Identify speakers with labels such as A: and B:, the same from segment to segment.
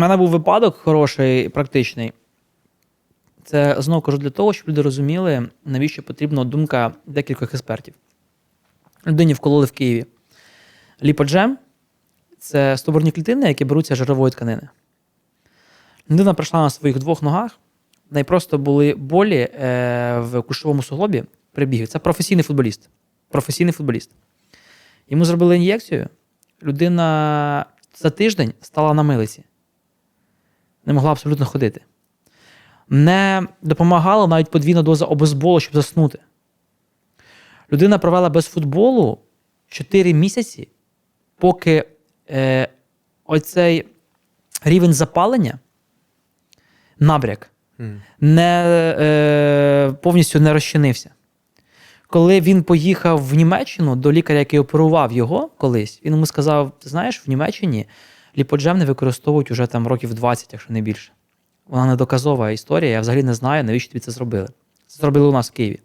A: мене був випадок хороший, практичний. Це знову кажу для того, щоб люди розуміли, навіщо потрібна думка декількох експертів. Людині вкололи в Києві. Ліподжем це стовбурні клітини, які беруться з жирової тканини. Людина прийшла на своїх двох ногах, в неї просто були болі е, в кушовому суглобі при бігі. Це професійний футболіст. Професійний футболіст. Йому зробили ін'єкцію. Людина за тиждень стала на милиці. Не могла абсолютно ходити. Не допомагала навіть подвійна доза обезболу, щоб заснути. Людина провела без футболу 4 місяці, поки е, оцей рівень запалення, набряк, не, е, повністю не розчинився. Коли він поїхав в Німеччину до лікаря, який оперував його колись, він йому сказав: ти знаєш, в Німеччині ліподжем не використовують уже там років 20, якщо не більше. Вона недоказова історія, я взагалі не знаю, навіщо тобі це зробили. Це зробили у нас в Києві.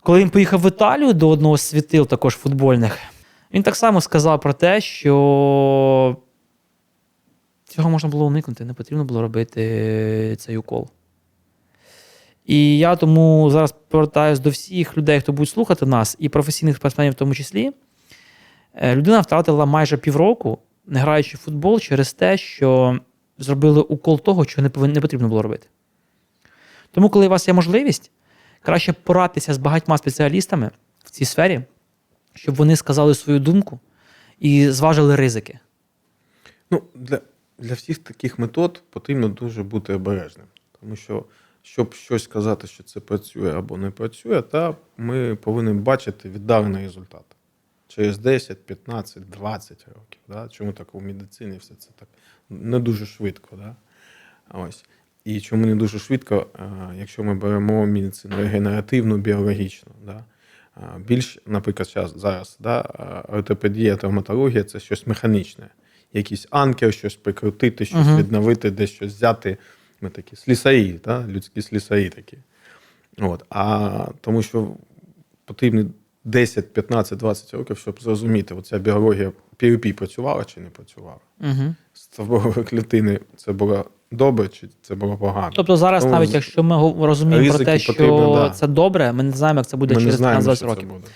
A: Коли він поїхав в Італію до одного з світил, також футбольних, він так само сказав про те, що цього можна було уникнути, не потрібно було робити цей укол. І я тому зараз повертаюся до всіх людей, хто буде слухати нас, і професійних спортсменів в тому числі. Е, Людина втратила майже півроку, не граючи в футбол, через те, що зробили укол того, що не, повин- не потрібно було робити. Тому, коли у вас є можливість, краще порадьтеся з багатьма спеціалістами в цій сфері, щоб вони сказали свою думку і зважили ризики.
B: Ну, для, для всіх таких метод потрібно дуже бути обережним. Тому що, щоб щось сказати, що це працює або не працює, та ми повинні бачити віддалений результат. Через 10, 15, 20 років. Да? Чому так у медицині все це так не дуже швидко. Да? Ось. І чому не дуже швидко, е, якщо ми беремо медицину регенеративну, біологічну. Да? Е, Більш, наприклад, зараз, да, е, ортопедія, травматологія це щось механічне. Якийсь анкер, щось прикрутити, щось
A: Мгм.
B: відновити, десь щось взяти. Ми такі слісарі, да? людські слісарі такі. От. А тому що потрібно 10, 15, 20 років, щоб зрозуміти, оця біологія PRP працювала чи не працювала.
A: Угу.
B: Стовбової клітини це було добре, чи це було погано.
A: Тобто зараз,
B: Тому
A: навіть якщо ми розуміємо про те, що
B: потрібно, да.
A: це добре, ми не знаємо, як це буде
B: Ми
A: через
B: знаємо,
A: 15-20 років.
B: це буде.